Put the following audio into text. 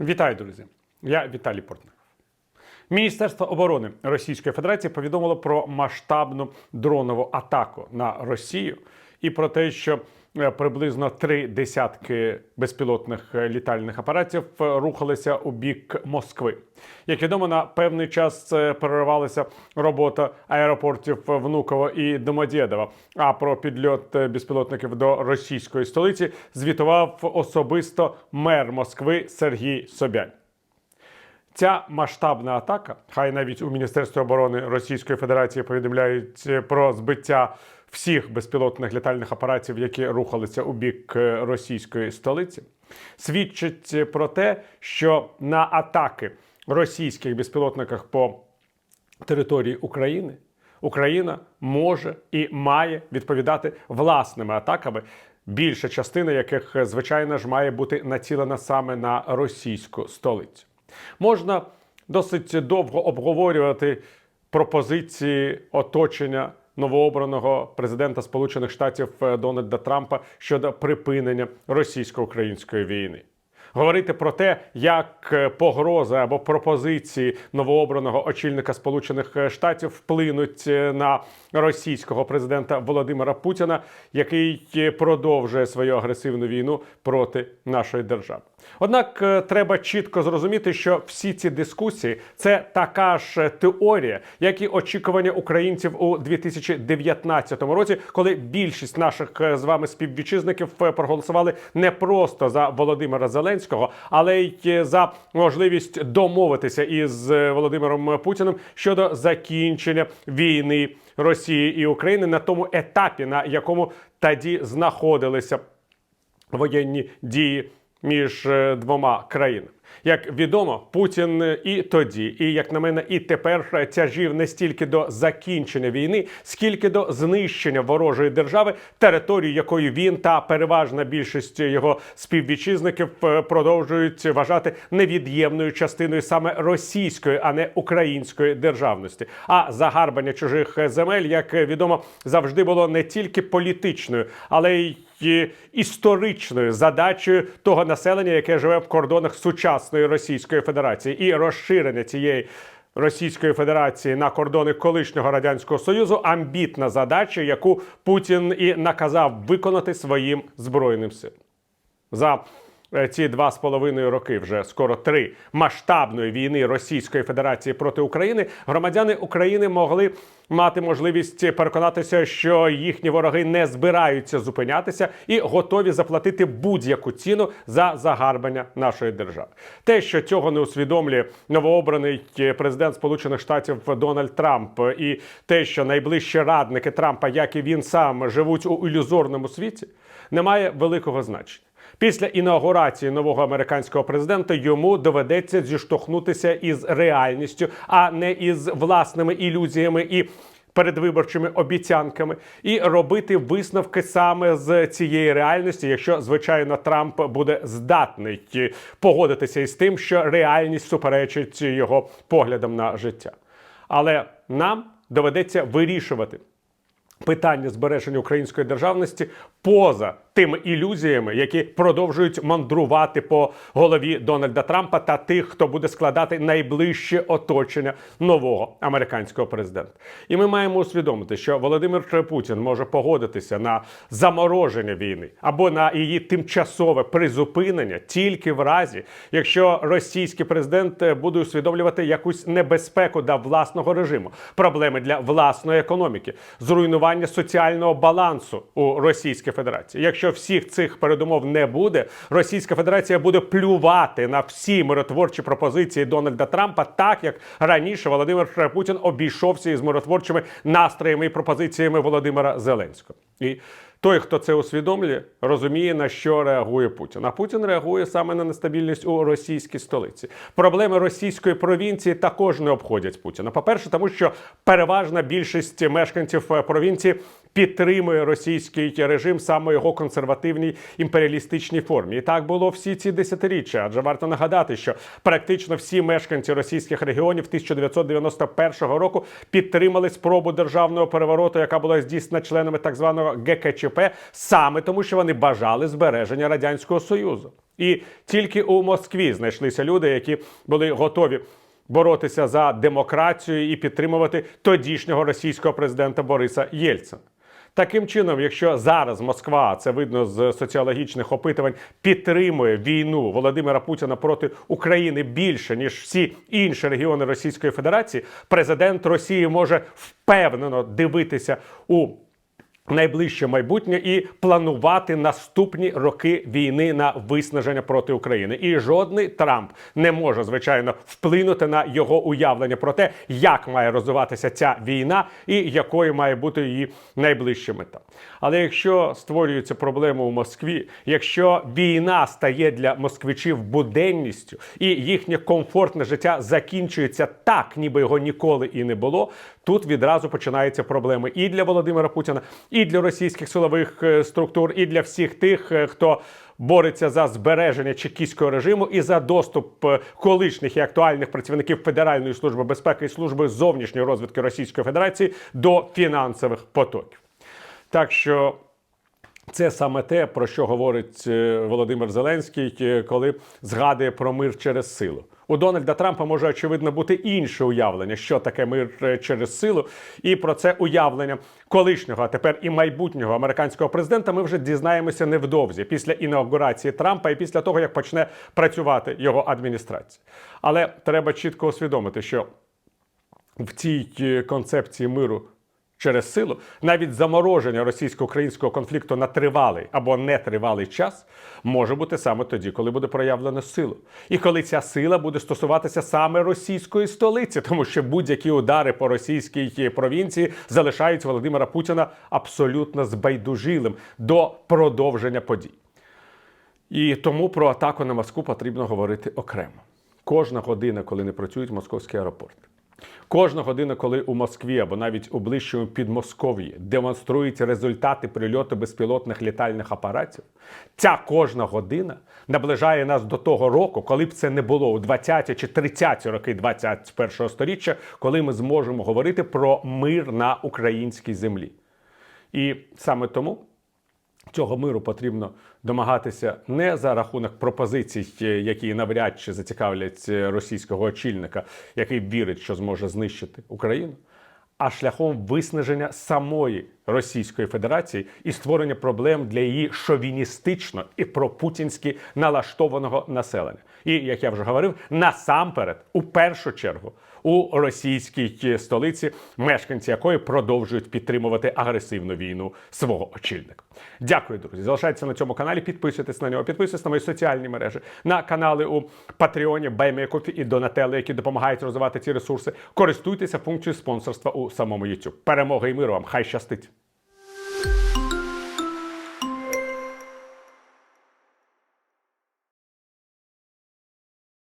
Вітаю, друзі! Я Віталій Портник. Міністерство оборони Російської Федерації повідомило про масштабну дронову атаку на Росію і про те, що приблизно три десятки безпілотних е, літальних апаратів е, рухалися у бік Москви. Як відомо, на певний час е, переривалася робота аеропортів Внуково і Домодєдова. А про підльот е, безпілотників до російської столиці звітував особисто мер Москви Сергій Собянь. Ця масштабна атака, хай навіть у Міністерстві оборони Російської Федерації повідомляють е, про збиття всіх безпілотних літальних апаратів, які рухалися у бік е, російської столиці, свідчить про те, що на атаки російських безпілотниках по території України Україна може і має відповідати власними атаками. Більша частина яких, е, звичайно ж, має бути націлена саме на російську столицю. Можна досить довго обговорювати пропозиції оточення новообраного президента Сполучених Штатів е, Дональда Трампа щодо припинення російсько-української війни. Говорити про те, як е, погрози або пропозиції новообраного очільника Сполучених Штатів вплинуть е, на російського президента Володимира Путіна, який е, продовжує свою агресивну війну проти нашої держави. Однак е, треба чітко зрозуміти, що всі ці дискусії це така ж теорія, як і очікування українців у 2019 році, коли більшість наших е, з вами співвітчизників е, проголосували не просто за Володимира Зеленського, але й за можливість домовитися із Володимиром Путіним щодо закінчення війни Росії і України на тому етапі, на якому тоді знаходилися воєнні дії між е, двома країнами. Як відомо, Путін е, і тоді, і як на мене, і тепер е, тяжів не стільки до закінчення війни, скільки до знищення ворожої держави, територію якої він та переважна більшість його співвітчизників продовжують вважати невід'ємною частиною саме російської, а не української державності. А загарбання чужих земель, як відомо, завжди було не тільки політичною, але й історичною задачею того населення, яке живе в кордонах сучасної Російської Федерації, і розширення цієї Російської Федерації на кордони колишнього радянського союзу амбітна задача, яку Путін і наказав виконати своїм збройним силам. За ці два з половиною роки, вже скоро три масштабної війни Російської Федерації проти України, громадяни України могли мати можливість переконатися, що їхні вороги не збираються зупинятися і готові заплатити будь-яку ціну за загарбання нашої держави. Те, що цього не усвідомлює новообраний президент Сполучених Штатів Дональд Трамп, і те, що найближчі радники Трампа, як і він сам, живуть у ілюзорному світі, не має великого значення. Після інаугурації нового американського президента йому доведеться зіштовхнутися із реальністю, а не із власними ілюзіями і передвиборчими обіцянками, і робити висновки саме з цієї реальності, якщо звичайно Трамп буде здатний погодитися із тим, що реальність суперечить його поглядам на життя. Але нам доведеться вирішувати питання збереження української державності поза тими ілюзіями, які продовжують мандрувати по голові Дональда Трампа та тих, хто буде складати найближче оточення нового американського президента. І ми маємо усвідомити, що Володимир Путін може погодитися на замороження війни або на її тимчасове призупинення тільки в разі, якщо російський президент буде усвідомлювати якусь небезпеку для власного режиму, проблеми для власної економіки, зруйнування соціального балансу у Російській Федерації. Якщо всіх цих передумов не буде, Російська Федерація буде плювати на всі миротворчі пропозиції Дональда Трампа, так як раніше Володимир Путін обійшовся із миротворчими настроями і пропозиціями Володимира Зеленського. І той, хто це усвідомлює, розуміє на що реагує Путін. А Путін реагує саме на нестабільність у російській столиці. Проблеми російської провінції також не обходять Путіна. По перше, тому що переважна більшість мешканців е, провінції підтримує російський режим саме його консервативній імперіалістичній формі. І так було всі ці десятиріччя. Адже варто нагадати, що практично всі мешканці російських регіонів 1991 року підтримали спробу державного перевороту, яка була здійснена членами так званого ГКЧП ГКЧП саме тому, що вони бажали збереження радянського союзу. І тільки у Москві знайшлися люди, які були готові боротися за демократію і підтримувати тодішнього російського президента Бориса Єльцина. Таким чином, якщо зараз Москва, це видно з соціологічних опитувань, підтримує війну Володимира Путіна проти України більше ніж всі інші регіони Російської Федерації, президент Росії може впевнено дивитися у найближче майбутнє і планувати наступні роки війни на виснаження проти України. І жодний Трамп не може звичайно вплинути на його уявлення про те, як має розвиватися ця війна і якою має бути її найближча мета. Але якщо створюються проблеми у Москві, якщо війна стає для москвичів буденністю, і їхнє комфортне життя закінчується так, ніби його ніколи і не було. Тут відразу починаються проблеми і для Володимира Путіна, і для російських силових е, структур, і для всіх тих, е, хто бореться за збереження чекістського режиму і за доступ е, колишніх і актуальних працівників Федеральної служби безпеки і служби зовнішньої розвідки Російської Федерації до фінансових потоків. Так що це саме те, про що говорить Володимир Зеленський, коли згадує про мир через силу. У Дональда Трампа може очевидно бути інше уявлення, що таке мир е, через силу, і про це уявлення колишнього, а тепер і майбутнього американського президента. Ми вже дізнаємося невдовзі після інаугурації Трампа і після того, як почне працювати його адміністрація. Але треба чітко усвідомити, що в цій е, концепції миру через силу, навіть замороження російсько-українського конфлікту на тривалий або нетривалий час може бути саме тоді, коли буде проявлено силу, і коли ця сила буде стосуватися саме російської столиці, тому що будь-які удари по російській провінції залишають Володимира Путіна абсолютно збайдужилим до продовження подій. І тому про атаку на Москву потрібно говорити окремо. Кожна година, коли не працюють московські аеропорти. Кожна година, коли у Москві або навіть у ближчому Підмосков'ї демонструють результати прильоту безпілотних літальних апаратів, ця кожна година наближає нас до того року, коли б це не було у 20 чи 30 роки 21 століття, коли ми зможемо говорити про мир на українській землі. І саме тому Цього миру потрібно домагатися не за рахунок пропозицій, е, які навряд чи зацікавлять е, російського очільника, який вірить, що зможе знищити Україну, а шляхом виснаження самої Російської Федерації і створення проблем для її шовіністично і пропутінськи налаштованого населення. І як я вже говорив, насамперед, у першу чергу, у російській столиці, мешканці якої продовжують підтримувати агресивну війну свого очільника. Дякую, друзі. Залишайтеся на цьому каналі, підписуйтесь на нього, підписуйтесь на мої соціальні мережі, на канали у Патреоні, Баймейкофі і Донателло, які допомагають розвивати ці ресурси. Користуйтеся функцією спонсорства у самому YouTube. Перемоги і миру вам! Хай щастить!